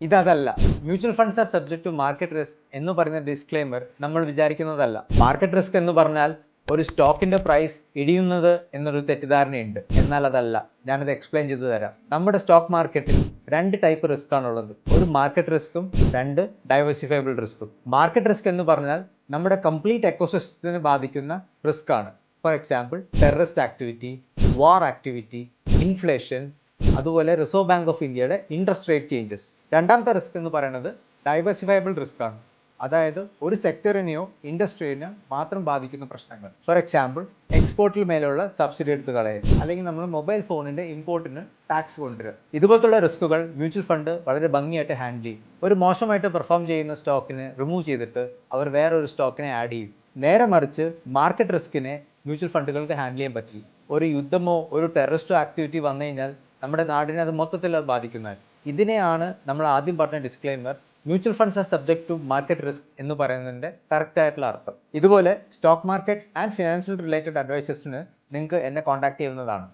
ഇതല്ല mutual funds are subject to market risk എന്ന് പറയുന്ന ഡിസ്ക്ലെയിമർ നമ്മൾ വിചാരിക്കുന്നതല്ല. മാർക്കറ്റ് റിസ്ക് എന്ന് പറഞ്ഞാൽ ഒരു സ്റ്റോക്കിന്റെ പ്രൈസ് ഇടിയുന്നത് എന്നൊരു തെറ്റിദ്ധാരണയുണ്ട്. എന്നാൽ അതല്ല. ഞാനത് എക്സ്പ്ലെയിൻ ചെയ്തു തരാം. നമ്മുടെ സ്റ്റോക്ക് മാർക്കറ്റിൽ രണ്ട് ടൈപ്പ് റിസ്ക് ആണുള്ളത്. ഒരു മാർക്കറ്റ് റിസ്ക്കും രണ്ട് ഡൈവേഴ്സിഫൈബിൾ റിസ്ക്കും മാർക്കറ്റ് റിസ്ക് എന്ന് പറഞ്ഞാൽ നമ്മുടെ കംപ്ലീറ്റ് എക്കോസിസ്റ്റത്തിനെ ബാധിക്കുന്ന റിസ്ക് ആണ്. For example terrorist activity war activity inflation അതുപോലെ റിസർവ് ബാങ്ക് ഓഫ് ഇന്ത്യയുടെ ഇൻട്രസ്റ്റ് റേറ്റ് ചേഞ്ചസ് രണ്ടാമത്തെ റിസ്ക് എന്ന് പറയുന്നത് ഡൈവേഴ്സിഫയബിൾ റിസ്ക് ആണ്. അതായത് ഒരു സെക്ടറിനെയോ ഇൻഡസ്ട്രീനെയോ മാത്രം ബാധിക്കുന്ന പ്രശ്നങ്ങൾ. ഫോർ എക്സാമ്പിൾ എക്സ്പോർട്ടിൽ മേലുള്ള സബ്സിഡി എടുത്ത് കളയുക അല്ലെങ്കിൽ നമ്മൾ മൊബൈൽ ഫോണിന്റെ ഇമ്പോർട്ടിന് ടാക്സ് കൊണ്ടുവരിക. ഇതുപോലത്തുള്ള റിസ്കുകൾ മ്യൂച്വൽ ഫണ്ട് വളരെ ഭംഗിയായിട്ട് ഹാൻഡിൽ ചെയ്യും. ഒരു മോശമായിട്ട് പെർഫോം ചെയ്യുന്ന സ്റ്റോക്കിനെ റിമൂവ് ചെയ്തിട്ട് അവർ വേറെ ഒരു സ്റ്റോക്കിനെ ആഡ് ചെയ്യും. നേരെ മറിച്ച് മാർക്കറ്റ് റിസ്കിനെ മ്യൂച്വൽ ഫണ്ടുകൾക്ക് ഹാൻഡിൽ ചെയ്യാൻ പറ്റില്ല. ഒരു യുദ്ധമോ ഒരു ടെററിസ്റ്റോ ആക്ടിവിറ്റി വന്നു കഴിഞ്ഞാൽ നമ്മുടെ നാടിനെ അത് മൊത്തത്തിൽ അത് ബാധിക്കുന്നത് ഇതിനെയാണ് നമ്മൾ ആദ്യം പറഞ്ഞ disclaimer mutual funds are subject to market risk എന്ന് പറയുന്നതിന്റെ കറക്റ്റ് ആയിട്ടുള്ള അർത്ഥം. ഇതുപോലെ stock market and financial related അഡ്വൈസസിന് നിങ്ങൾക്ക് എന്നെ കോൺടാക്ട് ചെയ്യുന്നതാണ്.